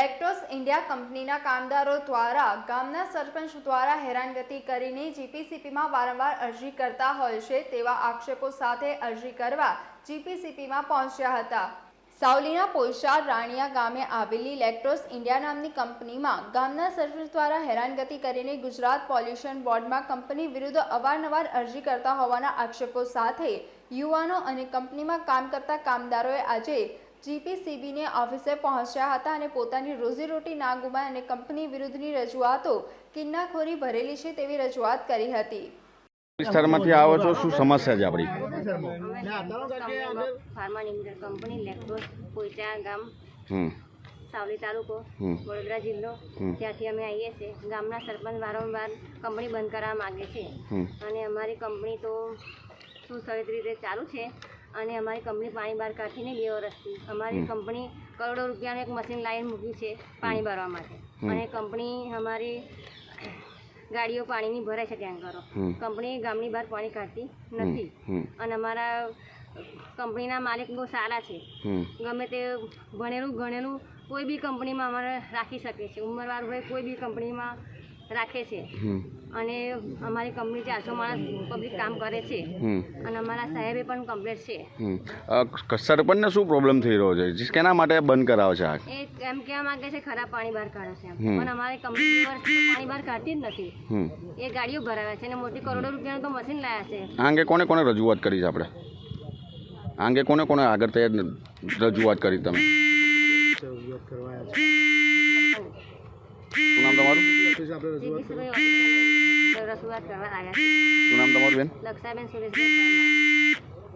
Lactose India કંપનીના કામદારો દ્વારા ગામના સરપંચ દ્વારા હેરાનગતિ કરીને જીપીસીપીમાં વારંવાર અરજી કરતા હોય છે તેવા આક્ષેપો સાથે અરજી કરવા જીપીસીપીમાં પહોંચ્યા હતા. સાવલીના પોઈચાર રાણિયા ગામે આવેલી લેક્ટોસ ઇન્ડિયા નામની કંપનીમાં ગામના સરપંચ દ્વારા હેરાનગતિ કરીને ગુજરાત પોલ્યુશન બોર્ડમાં કંપની વિરુદ્ધ અવારનવાર અરજી કરતા હોવાના આક્ષેપો સાથે યુવાનો અને કંપનીમાં કામ કરતા કામદારોએ આજે જીપીસીબીને ઓફિસે પહોંચ્યા હતા અને પોતાની રોજીરોટી ના ગુમાય અને કંપની વિરુદ્ધની રજૂઆતો કિન્નાખોરી ભરેલી છે તેવી રજૂઆત કરી હતી. વિસ્તારમાંથી આવો છો શું સમસ્યા છે આપણી? ફાર્મા કંપની લેક્ટોસ પોઈચા ગામ સાવલી તાલુકો વડોદરા જિલ્લો. ત્યાંથી અમે આવીએ છીએ. ગામના સરપંચ વારંવાર કંપની બંધ કરવા માગે છે. અને અમારી કંપની તો સુસહિત રીતે ચાલુ છે અને અમારી કંપની પાણી બહાર કાઢીને બે વર્ષથી. અમારી કંપની કરોડો રૂપિયાનું એક મશીન લાઈન મૂક્યું છે પાણી ભરવા માટે. અને કંપની અમારી ગાડીઓ પાણીની ભરાય છે ટેન્કરો. કંપની ગામની બહાર પાણી કાઢતી નથી. અને અમારા કંપનીના માલિક બહુ સારા છે. ગમે તે ભણેલું ગણેલું કોઈ બી કંપનીમાં અમારે રાખી શકે છે. ઉંમરવાર હોય કોઈ બી કંપનીમાં રાખે છે. હમ. અને અમારી કંપની ચારસો માણસ પબ્લિક કામ કરે છે. અને અમારા સાહેબે પણ કમ્પ્લેટ છે. સરપંચને શું પ્રોબ્લેમ થઈ રહ્યો છે? કેના માટે બંધ કરાવે છે આ? એ એમ કહેવા માંગે છે ખરાબ પાણી બહાર કાઢે છે પણ અમારી કંપની પાણી બહાર કાઢતી જ નથી. એ ગાડીઓ ભરાવે છે અને મોટી કરોડો રૂપિયાનું તો મશીન લાયા છે. આ અંગે કોને કોને રજૂઆત કરી છે આપણે? આ અંગે કોને કોને આગળ તૈયાર રજૂઆત કરી તમે? શું નામ તમારું? શું નામ તમારું બેન? લક્ષાબેન પરમાર.